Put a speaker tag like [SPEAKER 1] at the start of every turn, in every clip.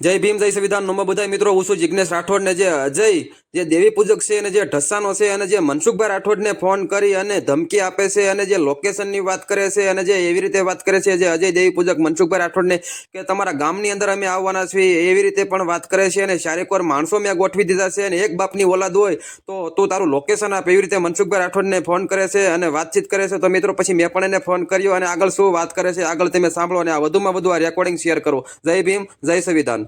[SPEAKER 1] જય ભીમ, જય સંવિધાન. નમો બધા મિત્રો, હું છું જિજ્ઞેશ રાઠોડ ને જે અજય, જે દેવી પૂજક છે અને જે ઢસાનો છે અને જે મનસુખભાઈ રાઠોડને ફોન કરી અને ધમકી આપે છે અને જે લોકેશનની વાત કરે છે અને જે એવી રીતે વાત કરે છે જે અજય દેવી પૂજક મનસુખભાઈ રાઠોડને કે તમારા ગામની અંદર અમે આવવાના છીએ, એવી રીતે પણ વાત કરે છે અને ચારેક વાર માણસો મેં ગોઠવી દીધા છે અને એક બાપની ઓલાદ હોય તો, તું તારું લોકેશન આપ એવી રીતે મનસુખભાઈ રાઠોડને ફોન કરે છે અને વાતચીત કરે છે. તો મિત્રો, પછી મેં પણ એને ફોન કર્યો અને આગળ શું વાત કરે છે આગળ તમે સાંભળો અને આ વધુમાં વધુ આ રેકોર્ડિંગ શેર કરો. જય ભીમ, જય સંવિધાન.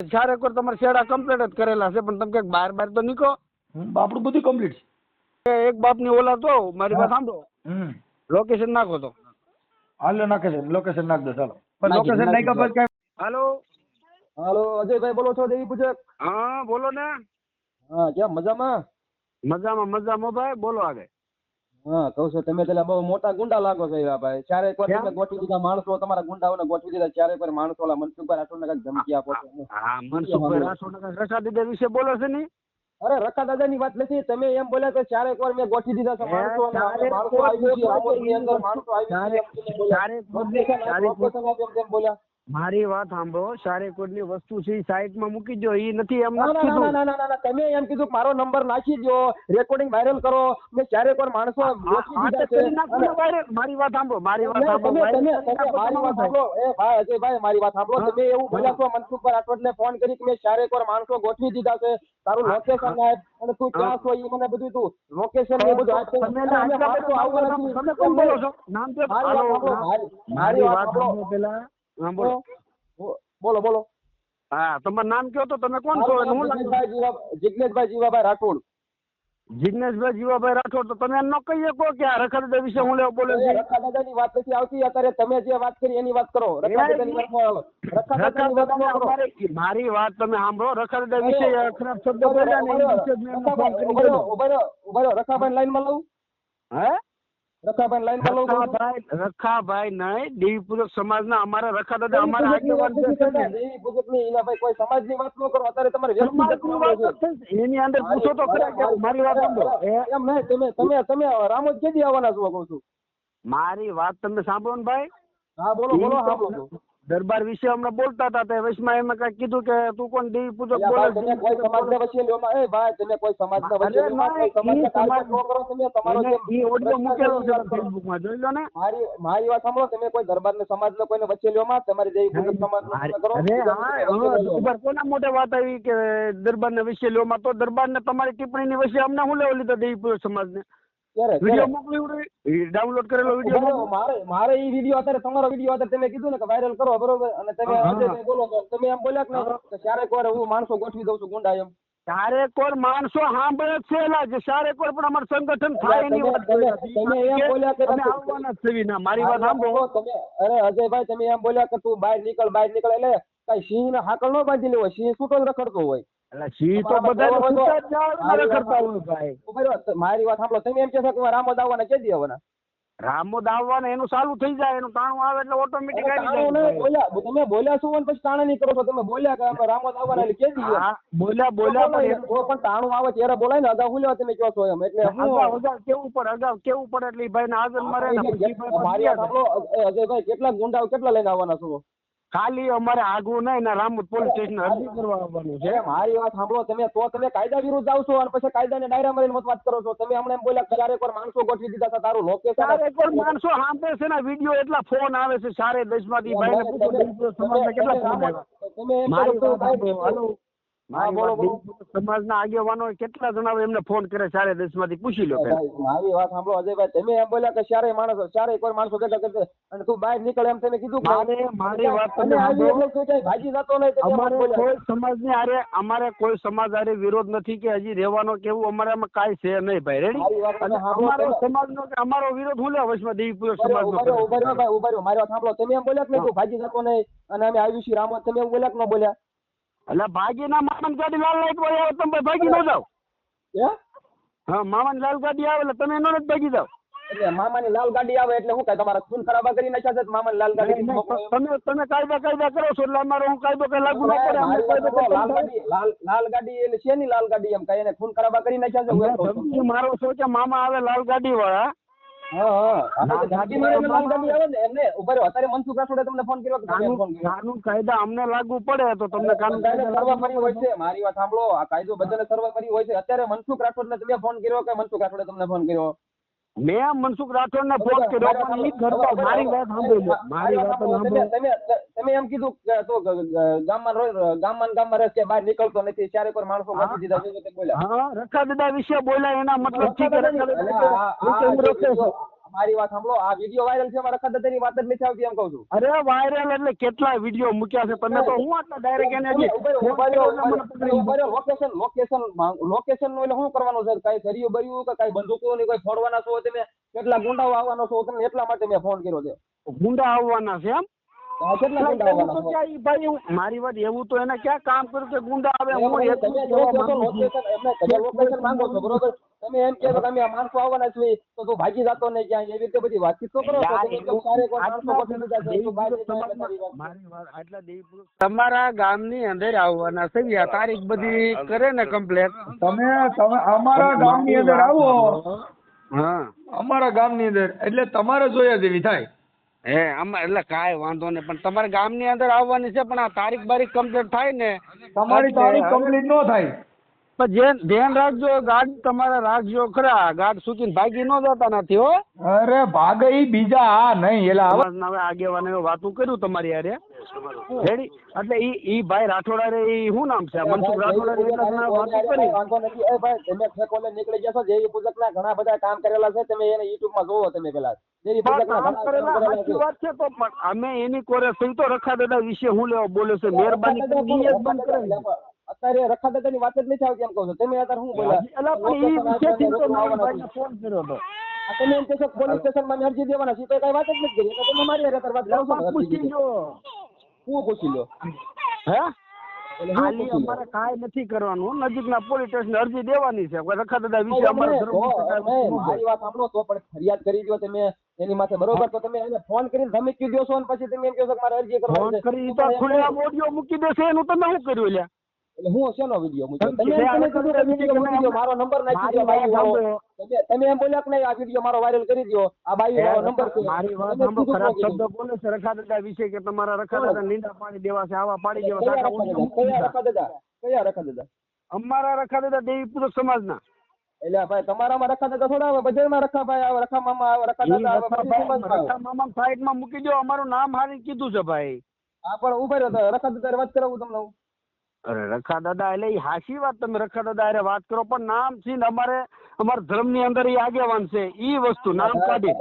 [SPEAKER 2] ચાર એકર તમારે શેડા કમ્પ્લીટ જ કરેલા છે પણ તમે કંઈક બહાર બહાર તો નીકળો.
[SPEAKER 3] હમ, આપણું બધું કમ્પ્લીટ છે.
[SPEAKER 2] એક બાપની ઓલા તો મારી પાસે સાંભળો. લોકેશન નાખો તો.
[SPEAKER 3] હાલો નાખે છે લોકેશન નાખ દો ચાલો. લોકેશન નાખ્યા પછી
[SPEAKER 2] હાલો.
[SPEAKER 4] હાલો અજયભાઈ બોલો છો દેવી પૂજક?
[SPEAKER 2] હા બોલો ને.
[SPEAKER 4] હા કેમ મજામાં?
[SPEAKER 2] મજામાં મજામાં ભાઈ બોલો આગળ.
[SPEAKER 4] હા કહું છું તમે પેલા બહુ મોટા ગુંડા લાગો છો એવા ભાઈ. ચારે એક વાર તમે ગોઠવી દીધા માણસો તમારા ગુંડાઓને ગોઠવી દીધા ચારે એક વાર માણસો ઓલા મનસુખભાઈ રાઠોડને કાંઈક ધમકી આપો છો.
[SPEAKER 2] હા મનસુખભાઈ રાઠોડ રસા દીધા વિશે બોલો છે ને?
[SPEAKER 4] અરે રકા દાદાની વાત નથી. તમે એમ બોલ્યા કે ચારેક વાર મેં ગોઠવી દીધા છે માણસો માણસો આવી અંદર માણસો આવી ગયો બોલ્યા.
[SPEAKER 2] મારી વાત સાંભળો સારેકોટની વસ્તુ છે સાઈટમાં મૂકી દો એ નથી એમ
[SPEAKER 4] ના
[SPEAKER 2] નથી
[SPEAKER 4] ના ના ના ના ના ના તમે એમ કીધું મારો નંબર નાખી દો રેકોર્ડિંગ વાયરલ કરો મેં ચારે માણસો
[SPEAKER 2] ને. મારી વાત સાંભળો મારી વાત સાંભળો
[SPEAKER 4] મારી વાત સાંભળો. એ ભાઈ અજયભાઈ મારી વાત સાંભળો. તમે એવું બોલ્યા છો મનસુખભાઈ રાઠોડને ફોન કરી કે મેં ચારેક માણસો ગોઠવી દીધા છે. તારું લોકેશન આપ અને તું ક્યાં છો એ મને બધું તું લોકેશન ને બધું આપ
[SPEAKER 2] તમે ના બધા
[SPEAKER 4] આવવાના
[SPEAKER 2] તમે કોણ બોલો છો? નામ તો
[SPEAKER 4] મારી વાત સાંભળો
[SPEAKER 2] પેલા. હા, બોલો.
[SPEAKER 4] બોલો બોલો.
[SPEAKER 2] હા તમારું નામ કયો તો? તમે કોણ છો? હું
[SPEAKER 4] જીવાભાઈ રાઠોડ.
[SPEAKER 2] જિગ્નેશભાઈ જીવાભાઈ રાઠોડ તો તમે ન કહી શકો કે આ રખડદા વિશે હું લેવા બોલે છે?
[SPEAKER 4] રખા ની વાત નથી આવતી. અત્યારે તમે જે વાત કરી એની વાત કરો. રખા ની વાત ન કરો.
[SPEAKER 2] મારી વાત તમે સાંભળો. રખડદા વિશે ખરાબ શબ્દ બોલ્યા ને એ વિશે જ મેં એમને ફોન કરી
[SPEAKER 4] ઊભા રહો,
[SPEAKER 2] દીધો.
[SPEAKER 4] ઊભા રહો, ઊભા રહો. રખાભાઈ લાઈનમાં લઉં
[SPEAKER 2] હે?
[SPEAKER 4] રખાભાઈ લાઈનમાં લઉં
[SPEAKER 2] રખાભાઈ રખાભાઈ નહીં દેવી સમાજના અમારા રખા દાદા અમારા આગેવાન છે
[SPEAKER 4] કરતા.
[SPEAKER 2] ને,
[SPEAKER 4] દેવી પૂજકની એના ભાઈ કોઈ સમાજની વાત ન કરો. અત્યારે તમારે વ્યક્તિગત.
[SPEAKER 2] એની અંદર પૂછો તો ખરા મારી વાત સાંભળો.
[SPEAKER 4] એમ નહીં તમે તમે તમે રામોદ કેદી આવવાના છો કહું છું.
[SPEAKER 2] મારી વાત તમે સાંભળો ને ભાઈ.
[SPEAKER 4] હા બોલો બોલો સાંભળો.
[SPEAKER 2] દરબાર વિશે હમણાં બોલતા હતા તે વચમાં એમાં કઈ કીધું કે તું કોણ દેવી પૂજક બોલે
[SPEAKER 4] તમે કોઈ સમાજના વચેલીઓમાં એ ભાઈ તમે કોઈ સમાજના
[SPEAKER 2] ના,
[SPEAKER 4] કોઈ સમાજના કાર્ય ન કરો તમે તમારો જે
[SPEAKER 2] ઈ ઓડિયો મૂકેલો છે ફેસબુકમાં જોઈ લો ને.
[SPEAKER 4] મારી મારી વાત સાંભળો તમે કોઈ દરબારના સમાજના કોઈને વચેલીઓમાં તમારી દેવી પૂજક સમાજનો કરો
[SPEAKER 2] અરે હા હા, કોના મોઢે વાત આવી કે દરબારના વિશે લેવામાં તો દરબારને તમારી ટિપ્પણીની વચ્ચે અમને હું લેવા લીધા દેવી પૂજક સમાજને? વીડિયો મોકલી ડાઉનલોડ કરેલો વીડિયો
[SPEAKER 4] મારે મારે ઈ વીડિયો અત્યારે તમારો વીડિયો અત્યારે તમે કીધું ને કે વાયરલ કરો બરોબર? અને તમે
[SPEAKER 2] હા, હા.
[SPEAKER 4] અજયભાઈ બોલો તમે એમ બોલ્યા કે નહીં ક્યારેક વાર હું માણસો ગોઠવી દઉં છું ગુંડા એમ.
[SPEAKER 2] ચારે વાર માણસો સાંભળે છે એલા જે કોર પણ અમારું સંગઠન થાય એની વાત
[SPEAKER 4] તમે- એમ બોલ્યા કે તમે-
[SPEAKER 2] આવવાના જ છીએ મારી વાત સાંભળો.
[SPEAKER 4] તમે અરે અજયભાઈ તમે એમ બોલ્યા કે તું બહાર નીકળ બહાર નીકળ એટલે કઈ સિંહ ને હાકલ ન બાંધી હોય સિંહ છૂટો રખડતો હોય.
[SPEAKER 2] સિંહ તો બધા
[SPEAKER 4] બરોબર
[SPEAKER 2] જ જાવ ને
[SPEAKER 4] મારી વાત
[SPEAKER 2] હોય ભાઈ.
[SPEAKER 4] ઊભા રહો, ત- મારી વાત સાંભળો. તમે એમ કહેશો કે રામોદ આવવાના કેદી આવવાના
[SPEAKER 2] રામોદ આવવાને એનું ચાલુ થઈ જાય. એનું તાણું આવે એટલે ઓટોમેટિક આવી જાય.
[SPEAKER 4] બોલ્યા. તમે બોલ્યા શું હોય પછી તાણા નહીં કરો છો. તમે બોલ્યા કે આપણે રામોદ આવવાના એટલે એમ?
[SPEAKER 2] હા, બોલ્યા બોલ્યા પણ
[SPEAKER 4] પણ તાણું આવે ત્યારે બોલાય ને અગાઉ બોલ્યા તમે કહો છો એમ. એટલે હું
[SPEAKER 2] અગાઉ કેવું પડે? અગાઉ કેવું પડે? એટલે ભાઈ ભાઈને હાજર મરે ને
[SPEAKER 4] મારી સાંભળો. અજયભાઈ કેટલા ગુંડાઓ કેટલા લઈને આવવાના છો?
[SPEAKER 2] ખાલી અમારે આગવું નહીં ને રામોદ પોલીસ સ્ટેશન અરજી કરવા આવવાનું છે.
[SPEAKER 4] મારી વાત સાંભળો તમે તો તમે કાયદા વિરુદ્ધ આવશો અને પછી કાયદાને ડાયરા મારીને મત વાત કરો છો. તમે હમણાં એમ બોલ્યા કે એકવાર વાર માણસો ગોઠવી દીધા હતા તારું લોકેશન
[SPEAKER 2] ચારે એકવાર માણસો સાંભળે છે ને વીડિયો એટલા ફોન આવે છે સારે દેશમાંથી ભાઈને પૂછો કેટલા ફોન આવ્યા?
[SPEAKER 4] તમે એમ કરો તો
[SPEAKER 2] સમાજના આગેવાનો કેટલા જણાવે એમને ફોન કરે ચારે દેશમાંથી પૂછી લો
[SPEAKER 4] મારી વાત સાંભળો અજયભાઈ તમે એમ બોલ્યા કે ચારેય માણસો ચારેય કોઈ માણસો ભેગા કરશે અને તું બહાર નીકળ એમ તમે કીધું
[SPEAKER 2] મારે મારી વાત તમે
[SPEAKER 4] જતો નહીં
[SPEAKER 2] અમારે. કોઈ સમાજની હારે અમારે કોઈ સમાજ હારે વિરોધ નથી કે હજી રહેવાનો કેવું અમારે આમાં કાંઈ છે નહીં ભાઈ રેડી અમારો સમાજ નો અમારો વિરોધ હું લેવા વચમાં દેવીપુર
[SPEAKER 4] રહ્યો,
[SPEAKER 2] સમાજનો
[SPEAKER 4] ઊભા રહ્યો, ઊભા રહ્યો
[SPEAKER 2] કરે.
[SPEAKER 4] ભાઈ, ઊભા રહ્યો. મારી વાત સાંભળો તમે એમ બોલ્યા કે ભાગી જતો નહીં અને અમે આવ્યું છીએ રામ તમે એમ બોલ્યા કે ન બોલ્યા
[SPEAKER 2] એટલે ભાગીના મામન ગાડી લાલ લાઈટ વાળી આવે તમે ભાગી ન જાવ
[SPEAKER 4] હા?
[SPEAKER 2] મામન લાલ ગાડી આવે એટલે તમે એનો જ ભાગી જાવ
[SPEAKER 4] એટલે મામાની લાલ ગાડી આવે એટલે શું કઈ તમારા ખૂન ખરાબા કરી નાખ્યા છે? મામા મામાની લાલ ગાડી
[SPEAKER 2] તમે તમે કાયદા કાયદા કરો છો એટલે અમારો હું કાયદો કઈ લાગુ ન પડે કાયદો
[SPEAKER 4] લાલ ગાડી લાલ ગાડી એટલે છે ની લાલ ગાડી એમ? કઈ એને ખૂન ખરાબા કરી નાખ્યા છે? હું
[SPEAKER 2] મારો કે મામા આવે લાલ ગાડી વાળા ના, ના, ના,
[SPEAKER 4] ને રાઠોડે
[SPEAKER 2] કાનૂન કાયદા અમને લાગુ પડે તો તમને કાનૂન
[SPEAKER 4] બધાને
[SPEAKER 2] કાયદા
[SPEAKER 4] સર્વ હોય છે. મારી વાત સાંભળો આ કાયદો બધાને સર્વ કરી હોય છે. અત્યારે મનસુખ રાઠોડને તમે ફોન કર્યો કે મનસુખ રાઠોડે તમને ફોન કર્યો?
[SPEAKER 2] મેં મનસુખ રાઠોડ ને ફોન કર્યો પણ એ કરતો મારી વાત સાંભળી મારી વાત
[SPEAKER 4] સાંભળો. તમે તમે એમ કીધું કે તો ગામમાં ગામમાં ગામમાં રહે છે બહાર નીકળતો નથી ચારે કોઈ માણસો કાપી દીધા છે બોલ્યા.
[SPEAKER 2] હા રખા દીધા વિશે બોલ્યા એના મતલબ ઠીક રખા દાદા
[SPEAKER 4] મારી વાત સાંભળો. આ વીડિયો વાયરલ છે મારા રખા દાદાની વાત જ નથી આવતી એમ કહું છું.
[SPEAKER 2] અરે વાયરલ એટલે કેટલા વીડિયો મૂક્યા છે? તમે તો હું આટલા ડાયરેક્ટ એને.
[SPEAKER 4] લોકેશન લોકેશન લોકેશનનું એટલે શું કરવાનું છે? કઈ કર્યું બર્યું કે કઈ બંદૂકો ની કોઈ ફોડવાના છો તમે? કેટલા ગુંડાઓ આવવાનો છો? તમે એટલા માટે મેં ફોન કર્યો છે.
[SPEAKER 2] ગુંડા આવવાના છે એમ? મારી વાત એવું તો એને ક્યાં કામ કર્યું કે ગુંડા આવે હું
[SPEAKER 4] એક
[SPEAKER 2] માંગુ છું.
[SPEAKER 4] બરોબર? તમે એમ કે આ માણસો આવવાના તો તું ભાગી જતો ને ક્યાં એવી રીતે બધી વાતચીત તો કરો
[SPEAKER 2] તમારા ગામની અંદર આવવાના છે આ તારીખ બધી કરે ને કમ્પ્લેટ
[SPEAKER 3] તમે તમે અમારા ગામની અંદર આવો.
[SPEAKER 2] હા.
[SPEAKER 3] અમારા ગામની અંદર એટલે તમારે જોયા જેવી થાય.
[SPEAKER 2] હે આમાં એટલે કાંઈ વાંધો નહીં. પણ તમારે ગામની અંદર આવવાની છે પણ આ તારીખ બારીખ કમ્પ્લીટ થાય ને?
[SPEAKER 3] તમારી તારીખ કમ્પ્લીટ ન થાય.
[SPEAKER 2] પણ જેન ધ્યાન રાખજો ગાડી તમારે રાખજો ખરા. ગાડ સૂકીને ભાગી ન જતા નથી હો.
[SPEAKER 3] અરે ભાગે બીજા આ નહીં એલા. આવા
[SPEAKER 2] સમાજના હવે આગેવાને વાતું કર્યું તમારી હારે? રેડી? એટલે ઈ ઈ ભાઈ રાઠોડા રે ઈ શું નામ છે? મનસુખ રાઠોડા રે તમે વાતું કરી.
[SPEAKER 4] વાંધો નથી. એ ભાઈ તમે ઠેકોલે નીકળી ગયા છો પૂજક ના ઘણા બધા કામ કરેલા છે તમે એને YouTube માં જોવો તમે પેલા.
[SPEAKER 2] અમે એની કોરે સહી તો રખા દાદા વિશે હું લેવા બોલ્યો છે? મહેરબાની કરીને બંધ કરે
[SPEAKER 4] અત્યારે રખા દાદાની વાત જ નથી આવતી એમ કહું છું. તમે અત્યારે શું બોલ્યા?
[SPEAKER 2] એટલે પણ ઈ વિશેથી તો ફોન કર્યો હતો
[SPEAKER 4] તમે એમ કહેશો પોલીસ સ્ટેશનમાં અરજી દેવાના છે તો કઈ વાત જ નથી કરી. તો તમે મારી હારે વાત કરો છો.
[SPEAKER 2] પૂછી
[SPEAKER 4] દીધી. હું પૂછી લ્યો?
[SPEAKER 2] હે? ખાલી અમારે કાંઈ નથી કરવાનું. નજીકના પોલીસ સ્ટેશન અરજી દેવાની છે. રખા દાદા વિશે અમારે
[SPEAKER 4] તમે
[SPEAKER 2] ધર્મ
[SPEAKER 4] જો,
[SPEAKER 2] પ્રચાર
[SPEAKER 4] તમે
[SPEAKER 2] કરવો છે.
[SPEAKER 4] મારી વાત સાંભળો તો પણ ફરિયાદ કરી દો તમે એની માથે બરોબર. તો તમે એને ફોન કરીને ધમકી દો છો ને પછી તમે એમ કહો છો મારે અરજી કરવાની છે.
[SPEAKER 2] કરી તો ખુલ્લેઆમ ઓડિયો મૂકી દેશે. એનું તમે શું કર્યું લ્યા
[SPEAKER 4] એટલે હું શેનો વીડિયો મૂક્યો? તમે એમ તમે કીધું કે વીડિયો મૂકી દો મારો નંબર નાખી દો
[SPEAKER 2] મારી
[SPEAKER 4] વાળો. તમે એમ બોલ્યા કે નહીં આ વીડિયો મારો વાયરલ કરી દો આ બાયું વાળો નંબર છે
[SPEAKER 2] મારી વાત સાંભળો ખરાબ શબ્દ બોલે છે રખા દાદા વિશે કે તમારા રખા દાદા નીંદા પાડી દેવા છે આવા પાડી દેવા
[SPEAKER 4] કયા રખા દાદા? કયા રખા દાદા?
[SPEAKER 2] અમારા રખા દાદા દેવી પૂજક સમાજના.
[SPEAKER 4] એટલે ભાઈ તમારામાં રખા દાદા થોડા બજારમાં રખા ભાઈ આવે રખા મામા આવે રખા દાદા
[SPEAKER 2] રખા મામા સાઈડમાં મૂકી દો અમારું નામ હારી કીધું છે ભાઈ.
[SPEAKER 4] હા પણ ઊભા રહ્યો રખા દાદા વાત કરાવું તમને હું.
[SPEAKER 2] અરે રખા દાદા એટલે એ હાચી વાત તમે રખા દાદા હારે વાત કરો પણ નામ છે ને અમારે અમારા ધર્મની અંદર એ આગેવાન છે એ વસ્તુ નામ કાઢી.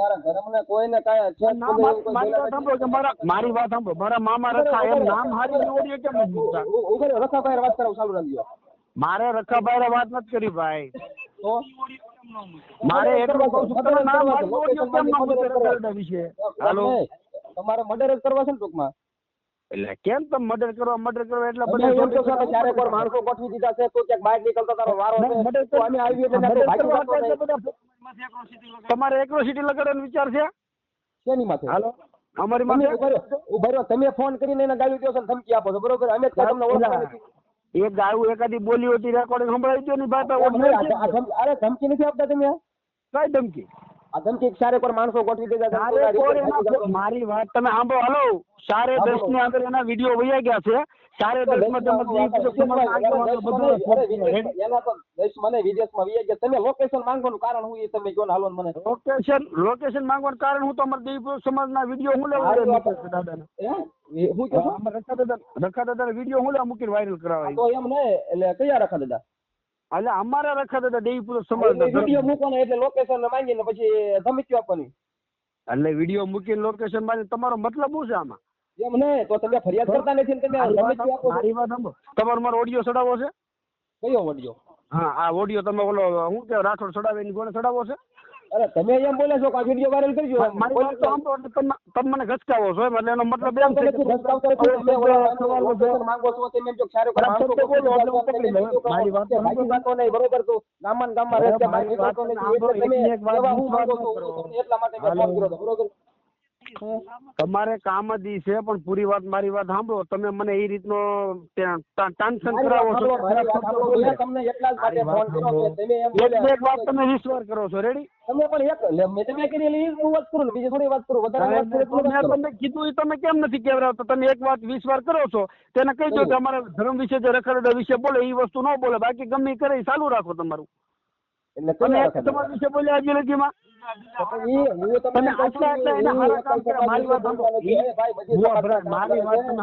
[SPEAKER 2] મારી વાત સાંભળો કે મારા મારી વાત સાંભળો મારા મામા રખા એમ નામ હારી ઓડિયો કેમ નથી મૂકતા?
[SPEAKER 4] નથી. ઊભા રહ્યો રખા ભાઈ વાત કરાવું ચાલુ રાખજો.
[SPEAKER 2] મારે રખાભાઈ વાત નથી કરી ભાઈ. મારે એટલું કહું છું નામ હારી. ઓડિયો કેમ ન વિશે? હાલો?
[SPEAKER 4] તમારે મર્ડર કરવા છે ને ટૂંકમાં.
[SPEAKER 2] એટલે કેમ તમે મર્ડર કરવા મર્ડર કરવા એટલે બધા
[SPEAKER 4] એમ તો સાહેબ ચારે કોર માણસો ગોઠવી દીધા છે તો ક્યાંક બહાર નીકળતા તારો વારો છે
[SPEAKER 2] મર્ડર
[SPEAKER 4] તો અમે આવી એટલે
[SPEAKER 2] મર્ડર
[SPEAKER 4] ભાગી
[SPEAKER 2] બધા તમારે એક્રોસિટી લગાડવાનો વિચાર છે?
[SPEAKER 4] કેની માથે?
[SPEAKER 2] હાલો અમારી માથે?
[SPEAKER 4] ઊભા રહ્યો, તમે ફોન કરીને એને ગાયું દો છો ધમકી આપો છો બરોબર? અમે તમને ઓળખતા નથી.
[SPEAKER 2] એક ગાયું એકાદી બોલી હતી રેકોર્ડિંગ સંભળાવી દો ને ભાઈ તો
[SPEAKER 4] અરે ધમકી નથી આપતા તમે?
[SPEAKER 2] કઈ ધમકી?
[SPEAKER 4] ધમકી ચારે પર માણસો ગોઠવી.
[SPEAKER 2] સારે એના મારી વાત તમે સાંભળો હલો. સારે દસની અંદર એના વીડિયો વહ્યા ગયા છે. સારે દસમાં
[SPEAKER 4] એના તો દેશમાં નહીં, ગયા. તમે લોકેશન માંગવાનું કારણ હું એ તમે કહો ને હાલો મને.
[SPEAKER 2] લોકેશન લોકેશન માંગવાનું કારણ હું તમારા સમાજ ના વીડિયો હું લેવા દાદા દાદાને.
[SPEAKER 4] હે?
[SPEAKER 2] રખા દાદા રખા દાદા વીડિયો હું લેવા મૂકીને વાયરલ કરાવાય.
[SPEAKER 4] તો એમ ને એટલે કયા રખા દાદા
[SPEAKER 2] એટલે અમારે રખા હતા દેવીપુર
[SPEAKER 4] એટલે વીડિયો મૂકવાનો એટલે લોકેશન માંગીને પછી ધમકી આપવાની.
[SPEAKER 2] એટલે વીડિયો મૂકીને લોકેશનમાં તમારો મતલબ શું છે આમાં?
[SPEAKER 4] એમ નહીં તો તમે ફરિયાદ કરતા નથી તમે ધમકી આપો
[SPEAKER 2] મારી વાત સાંભળો. તમારો મારો ઓડિયો ચડાવવો છે?
[SPEAKER 4] કયો ઓડિયો
[SPEAKER 2] હા આ ઓડિયો તમે ઓલો હું કે રાઠોડ ચડાવે એની કોને ચડાવવો છે?
[SPEAKER 4] અરે તમે એમ બોલે છો કે આ વીડિયો વાયરલ કરજો
[SPEAKER 2] વાત તમે તમે મને ગચકાવો છો એટલે એનો મતલબ એમ છે.
[SPEAKER 4] માંગો છો, તમે. દીધા છે.
[SPEAKER 2] મારી વાત
[SPEAKER 4] કે નહીં, બરોબર તો ગામમાં ગામમાં રહે છે,
[SPEAKER 2] અરે,
[SPEAKER 4] ભાગી
[SPEAKER 2] મારી વાત
[SPEAKER 4] નથી.
[SPEAKER 2] સાંભળો,
[SPEAKER 4] એટલે તમે
[SPEAKER 2] એકની એક વાત
[SPEAKER 4] હું માંગો છો,
[SPEAKER 2] કરો.
[SPEAKER 4] હું તમને એટલા માટે મેં ફોન કર્યો બરોબર
[SPEAKER 2] તમારે કામ જ ઈ છે પણ પૂરી વાત મારી વાત સાંભળો. તમે મને એ રીતનો ટેન્શન કરાવો છો.
[SPEAKER 4] તમને એટલા જ માટે ફોન કર્યો કે તમે એમ
[SPEAKER 2] એક
[SPEAKER 4] બોલ્યા.
[SPEAKER 2] બે એક વાત તમે વિશ્વાસ કરો છો. રેડી
[SPEAKER 4] તમે પણ એક મેં તમે કરી એટલે વાત કરું બીજી થોડી વાત કરું. વધારે વાત કરું
[SPEAKER 2] મેં તમને કીધું તમે કેમ નથી કેવડાવતા તમે એક વાત વિશ્વાસ કરો છો. તેને કહી દો કે અમારા ધર્મ વિશે જે રખડડા વિશે બોલે એ વસ્તુ ન બોલે. બાકી ગમે કરે ચાલુ રાખો તમારું.
[SPEAKER 4] એટલે
[SPEAKER 2] તમે? સમાજ વિશે બોલ્યા આજે લગીમાં
[SPEAKER 4] હું.
[SPEAKER 2] મારી મારી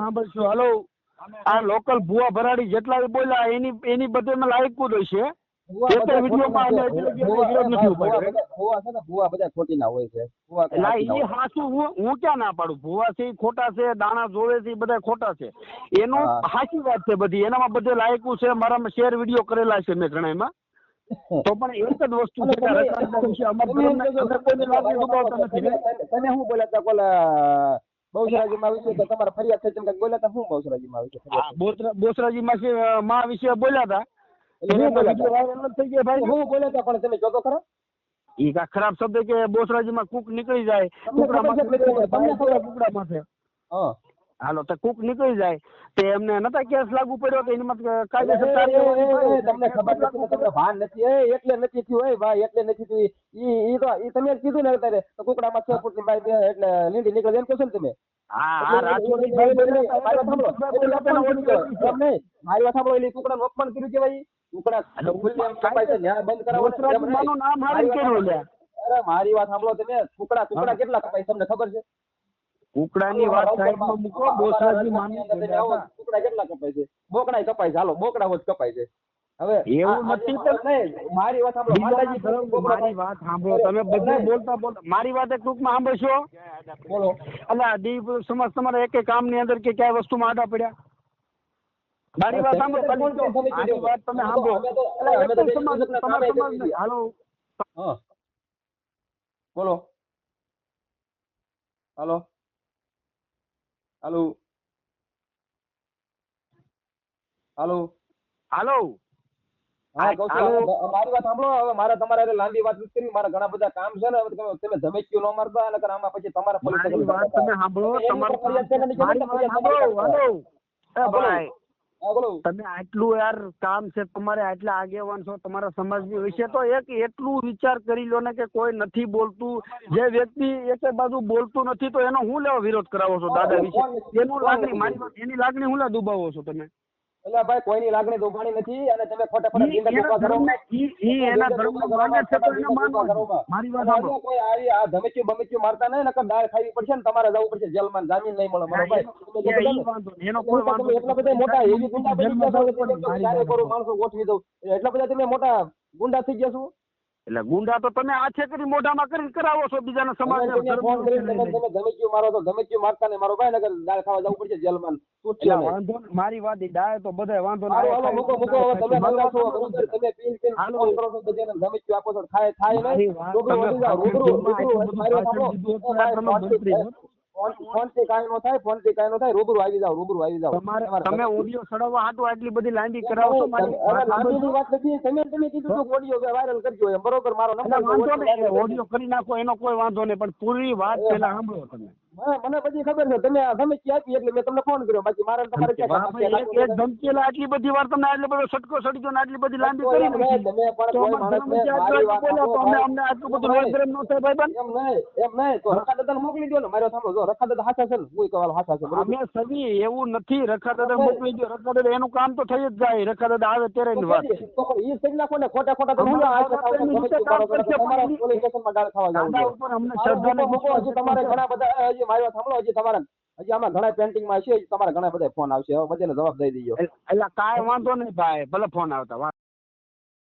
[SPEAKER 2] આ લોકલ ભુવા ભરાડી જેટલા બોલ્યા એની
[SPEAKER 4] બધા છે. ને
[SPEAKER 2] ક્યાં ના પાડું? ખોટા છે દાણા જોવે છે બધા ખોટા છે. એનું. સાચી વાત છે બધી. એનામાં બધે લાયકું છે. મારામાં શેર વીડિયો કરેલા છે મેં ઘણામાં તો પણ એક જ વસ્તુ છે કે
[SPEAKER 4] તમે-
[SPEAKER 2] વિશે
[SPEAKER 4] એમ
[SPEAKER 2] અમે કોઈને લાગણી દુભાવતા નથી.
[SPEAKER 4] તમે- શું બોલ્યા હતા કોલા બહુચરાજીમાં વિશે કે તમારા ફરિયાદ થઈ છે એમ કંઈક બોલ્યા હતા? શું બહુચરાજીમાં વિશે
[SPEAKER 2] બોસરાજીમાં છે માં વિશે બોલ્યા હતા.
[SPEAKER 4] એટલે
[SPEAKER 2] વાયરલ થઈ ગયા ભાઈ.
[SPEAKER 4] હું બોલ્યા હતા પણ તમે જોતો ખરા.
[SPEAKER 2] ઈ કા ખરાબ શબ્દ કે બોસરાજીમાં કૂક નીકળી જાય.
[SPEAKER 4] કુકડા ખબર
[SPEAKER 2] કુકડા
[SPEAKER 4] હા.
[SPEAKER 2] હાલો તો કૂક નીકળી જાય. તે એમને નતા કેસ લાગુ પડ્યો કે
[SPEAKER 4] એમાં
[SPEAKER 2] કાયદેસર કાર્યવાહી
[SPEAKER 4] તમને ખબર નથી તમને ભાન નથી. એ એટલે નથી થયું હોય ભાઈ એટલે નથી થયું. ઈ ઈ તો ઈ તમે કીધું ને અત્યારે તો કુકડામાં છ ફૂટની બાઈ એટલે લીંડી નીકળે એમ કહો ને તમે.
[SPEAKER 2] હા રાજકોટની
[SPEAKER 4] મારી વાત સાંભળો.
[SPEAKER 2] એટલે
[SPEAKER 4] કુકડાનું અપમાન કર્યું કહેવાય કુકડા
[SPEAKER 2] અરે
[SPEAKER 4] કપાય છે, ન્યાય બંધ કરાવો.
[SPEAKER 2] નામ કર્યું
[SPEAKER 4] અરે મારી વાત સાંભળો તમે. કુકડા કુકડા કેટલા કપાય તમને ખબર છે?
[SPEAKER 2] કુકડાની વાત સાઈડમાં મૂકો બોસરાજી માનું
[SPEAKER 4] કુકડા કેટલા કપાય છે બોકડા કપાય છે હાલો બોકડા જ કપાય છે હવે
[SPEAKER 2] એવું નથી
[SPEAKER 4] આજે મારી વાત સાંભળો માતાજી
[SPEAKER 2] મારી વાત સાંભળો તમે બધે બોલતા બોલતા મારી વાત એક ટૂંકમાં સાંભળશો
[SPEAKER 4] બોલો
[SPEAKER 2] એટલે દીપ સમાજ તમારા એક કામની અંદર કે ક્યાંય વસ્તુમાં આડા પડ્યા મારી વાત સાંભળો મારી વાત તમે સાંભળો
[SPEAKER 4] કામે
[SPEAKER 2] હાલો
[SPEAKER 4] બોલો હાલો હાલો. હાલો.
[SPEAKER 2] હાલો.
[SPEAKER 4] હા
[SPEAKER 2] હાલો.
[SPEAKER 4] હવે મારી વાત સાંભળો હવે મારે તમારે એટલે લાંબી વાત નથી કરવી મારા ઘણા બધા કામ છે ને હવે તમે તમે ધમેક્યું ન મારતા અને આમાં પછી તમારા
[SPEAKER 2] વાત તમે સાંભળો તમારું
[SPEAKER 4] ફરિયાદ છે. ને ફરિયાદ
[SPEAKER 2] હાલો.
[SPEAKER 4] હા, બોલો.
[SPEAKER 2] ભાઈ તમે આટલું યાર કામ છે તમારે આટલા આગેવાન છો તમારા સમાજ વિશે તો એક એટલું વિચાર કરી લો ને કે કોઈ નથી બોલતું. જે વ્યક્તિ એક બાજુ બોલતું નથી તો એનો હું લેવા વિરોધ કરાવો છો દાદા વિશે? એનું લાગણી? મારી એની લાગણી હું લે દુભાવો છો તમે?
[SPEAKER 4] એટલે ભાઈ કોઈની લાગણી દુભાણી નથી અને તમે ખોટા ખોટા ઊભા કરો.
[SPEAKER 2] ઈ- ઈ એના ધર્મને માને છે તો એને માનવું મારી વાત સાંભળો.
[SPEAKER 4] કોઈ આવી આ ધમેચ્યું બમેચ્યું મારતા નહીં નકર દાળ ખાવી પડશે ને તમારે જવું પડશે. જેલમાં જામીન નહીં મળે. મારો ભાઈ.
[SPEAKER 2] એનો કોઈ વાંધો
[SPEAKER 4] એટલા બધા મોટા એવી ગુંડા બની ગયા છો માણસો ગોઠવી દઉં. એટલા બધા તમે મોટા ગુંડા થઈ ગયા છો?
[SPEAKER 2] એટલે ગુંડા તો તમે આછે કરી મોઢામાં કરીને કરાવો છો બીજાના સમાજ
[SPEAKER 4] તમે ફોન કરીને તમે
[SPEAKER 2] ધર્મને
[SPEAKER 4] તમે ધમેચ્યું મારો તો ધમેચ્યું મારતા ને મારો ભાઈ નગર દાળ ખાવા જવું પડશે જેલમાં
[SPEAKER 2] વાંધો. મારી વાત ડાય તો બધાય વાંધો
[SPEAKER 4] ના હાલો. મૂકો, મૂકો, હવે તમે મંગા છો, તમે પીન પીન. ફોન કરો છો, બધાને ધમકીઓ આપો છો, થાય- થાય
[SPEAKER 2] મારી
[SPEAKER 4] નહીં. રૂબરૂ રૂબરૂ, મારી વાત સાંભળો. ફોન- કાંઈ ન થાય, ફોનથી કાંઈ ન થાય, રૂબરૂ આવી જાવ રૂબરૂ આવી જાવ
[SPEAKER 2] તમારે તમે ઓડિયો ચડાવવા હાટુ આટલી બધી લાંબી કરાવો
[SPEAKER 4] નહીં,
[SPEAKER 2] વાત
[SPEAKER 4] નથી, તમે તમે કીધું કે viral કરજો એમ, બરોબર, મારો viral
[SPEAKER 2] ઓડિયો કરી નાખો એનો કોઈ વાંધો નહીં પણ પૂરી વાત પેલા સાંભળો તમે.
[SPEAKER 4] મને પછી ખબર છે. તમે ધમકી આપી એટલે મેં તમને ફોન કર્યો. બાકી મારે તમારે ક્યાં
[SPEAKER 2] ધમકીલા આટલી બધી વાર તમને આટલો બધો સટકો સડી ગયો ને આટલી બધી લાંબી કરી
[SPEAKER 4] કોઈ
[SPEAKER 2] અમને આટલું બધું થાય.
[SPEAKER 4] એમ નહીં એમ નહીં. તો રખા મોકલી દો ને મારો સાંભળો જો રખા દાદા હાચા છે ને છે
[SPEAKER 2] અમે સવી એવું નથી. રખા દાદા મોકલી દો રખા દાદા એનું કામ તો થઈ જ જાય. રખા દાદા આવે ત્યારે
[SPEAKER 4] તો
[SPEAKER 2] ની વાત
[SPEAKER 4] નાખો ને ખોટા ખોટા હું
[SPEAKER 2] એની અમને શ્રદ્ધા ને
[SPEAKER 4] મૂકો, તમારે ઘણા બધા વાત સાંભળો, હજી તમારા હજી આમાં ઘણા પેન્ટિંગમાં છે, તમારા ઘણા બધા ફોન આવશે. હવે બધાને જવાબ દઈ દીજો
[SPEAKER 2] એટલે કાંઈ વાંધો નહીં ભાઈ, ભલે ફોન આવતા